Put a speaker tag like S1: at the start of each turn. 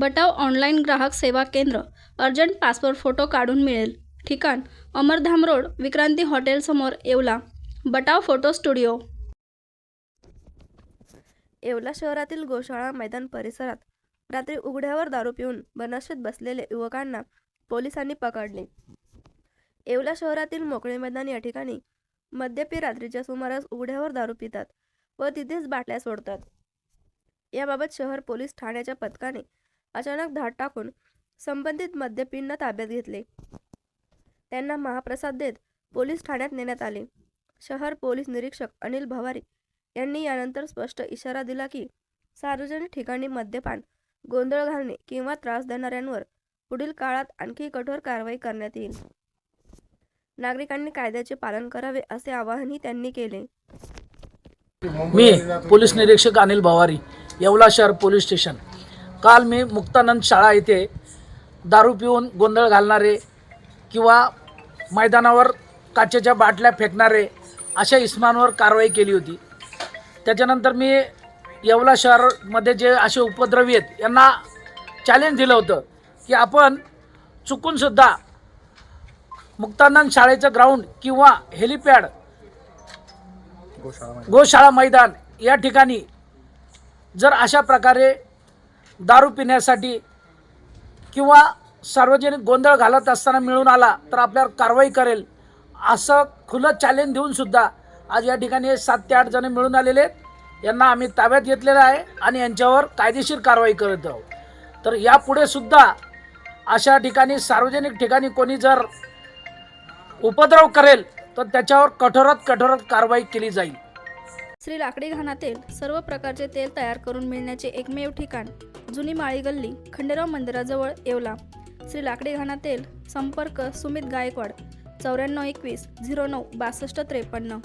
S1: बटाव online ग्राहक सेवा केंद्र अर्जंट पासपोर्ट फोटो काढून मिळेल. ठिकाण अमरधाम रोड विक्रांती हॉटेलसमोर Yeola. Batav photo studio.
S2: Yeola शहरातील गोशाळा मैदान परिसरात रात्री उघड्यावर दारू पिऊन बनशेत बसलेले युवकांना पोलिसांनी पकडले. येवला शहरातील मोकळे मैदान या ठिकाणी मद्यपी रात्रीच्या सुमारास उघड्यावर दारू पितात व तिथेच बाटल्या सोडतात. याबाबत शहर पोलीस ठाण्याच्या पथकाने अचानक धाड टाकून संबंधित मद्यपींना ताब्यात घेतले. त्यांना महाप्रसाद देत पोलीस ठाण्यात नेण्यात आले. शहर पोलीस निरीक्षक अनिल भवारी यांनी यानंतर स्पष्ट इशारा दिला की सार्वजनिक ठिकाणी मद्यपान गोंधळ घालणे किंवा त्रास देणाऱ्यांवर पुढील काळात आणखी कठोर कारवाई करण्यात येईल. नागरिकांनी कायद्याचे पालन करावे असे आवाहनही त्यांनी केले.
S3: मी पोलीस निरीक्षक अनिल भवारी येवला शहर पोलीस स्टेशन. काल मी मुक्तानंद शाळा येथे दारू पिऊन गोंधळ घालणारे किंवा मैदानावर काचेच्या बाटल्या फेकणारे अशा इस्मांवर कारवाई केली होती. त्याच्यानंतर मी येवला शहरमध्ये जे असे उपद्रवी आहेत यांना चॅलेंज दिलं होतं की आपण चुकूनसुद्धा मुक्तानंद शाळेचं ग्राउंड किंवा हेलिपॅड गोशाळा मैदान या ठिकाणी जर अशा प्रकारे दारू पिण्यासाठी किंवा सार्वजनिक गोंधळ घालत असताना मिळून आला तर आपल्यावर कारवाई करेल असं खुलं चॅलेंज देऊनसुद्धा आज या ठिकाणी सात ते आठ जण मिळून आलेले आहेत. यांना आम्ही ताब्यात घेतलेलं आहे आणि यांच्यावर कायदेशीर कारवाई करत आहोत. तर यापुढे सुद्धा अशा ठिकाणी सार्वजनिक ठिकाणी कोणी जर उपद्रव करेल तर त्याच्यावर कठोरात कठोरात कारवाई केली जाईल.
S1: श्री लाकडी घाणातील सर्व प्रकारचे तेल तयार करून मिळण्याचे एकमेव ठिकाण जुनी माळी गल्ली खंडेराव मंदिराजवळ येवला. श्री लाकडी घाणा तेल संपर्क सुमित गायकवाड चौऱ्याण्णव एकवीस झिरो नऊ बासष्ट त्रेपन्न.